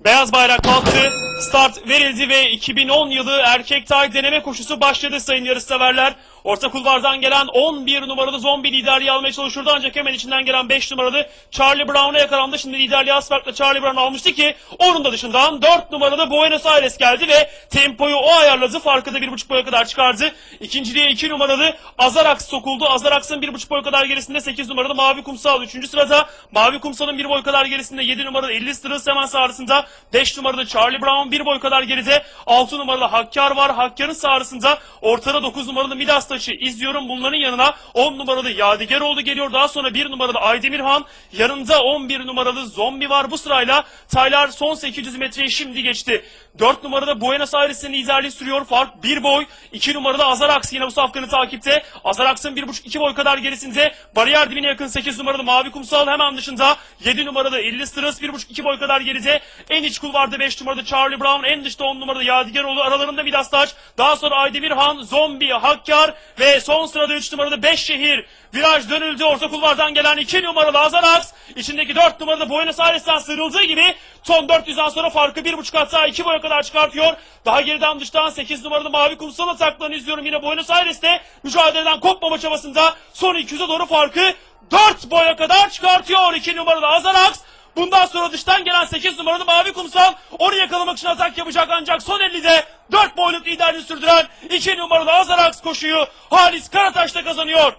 Beyaz bayrak kalktı, start verildi ve 2010 yılı erkek tay deneme koşusu başladı sayın yarışseverler. Orta kulvardan gelen 11 numaralı zombi liderliği almaya çalışırdı ancak hemen içinden gelen 5 numaralı Charlie Brown'a yakalandı. Şimdi liderliği az Charlie Brown almıştı ki onun da dışından 4 numaralı Buenos Aires geldi ve tempoyu o ayarladı. Farkı da 1.5 boya kadar çıkardı. İkinciliğe 2 numaralı Azarax sokuldu. Azarax'ın 1.5 boy kadar gerisinde 8 numaralı Mavi Kumsal 3. sırada. Mavi Kumsal'ın 1 boy kadar gerisinde 7 numaralı 50 Strauss hemen sağrısında. 5 numaralı Charlie Brown 1 boy kadar geride. 6 numaralı Hakkar var. Hakkar'ın sağrısında ortada 9 numaralı Midas taşı izliyorum. Bunların yanına 10 numaralı Yadigaroğlu geliyor. Daha sonra 1 numaralı Aydemirhan. Yanında 11 numaralı Zombi var. Bu sırayla Taylar son 800 metreyi şimdi geçti. 4 numarada Buenos Aires'in liderliği sürüyor. Fark 1 boy. 2 numarada Azarax yine bu safkanı takipte. Azarax'ın 1.5-2 boy kadar gerisinde. Bariyer dibine yakın 8 numaralı Mavi Kumsal hemen dışında. 7 numaralı Illi Strauss 1.5-2 boy kadar geride. En iç kulvarda 5 numarada Charlie Brown. En dışta 10 numarada Yadigaroğlu. Aralarında Midas Taş. Daha sonra Aydemirhan, Zombi, Hakkar ve son sırada 3 numarada 5 şehir. Viraj dönüldü. Orta kulvardan gelen 2 numaralı Azarax. içindeki 4 numaralı Buenos Aires'ten sıyrıldığı gibi son 400'den sonra farkı 1.5 hatta 2 boya kadar çıkartıyor. Daha geriden dıştan 8 numaralı Mavi Kumsal ataklarını izliyorum. Yine Buenos Aires'te mücadeleden kopmama çabasında son 200'e doğru farkı 4 boya kadar çıkartıyor. 2 numaralı Azarax. Bundan sonra dıştan gelen 8 numaralı Mavi Kumsal onu yakalamak için atak yapacak ancak son 50'de 4 boyluk liderliğini sürdüren 2 numaralı Azarax koşuyu Halis Karataş'ta kazanıyor.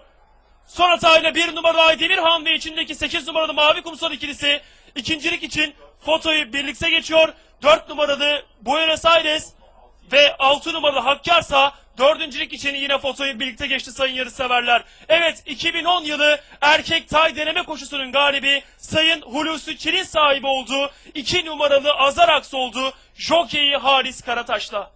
Son hatayla bir numaralı Aydemirhan ve içindeki 8 numaralı Mavi Kumsal ikilisi ikincilik için fotoyu birlikte geçiyor. 4 numaralı Buenos Aires ve 6 numaralı Hakkarsa dördüncülük için yine fotoyu birlikte geçti sayın yarışseverler. Evet 2010 yılı erkek tay deneme koşusunun galibi sayın Hulusi Çil'in sahibi olduğu 2 numaralı Azarax oldu. Jockey'i Halis Karataş'la.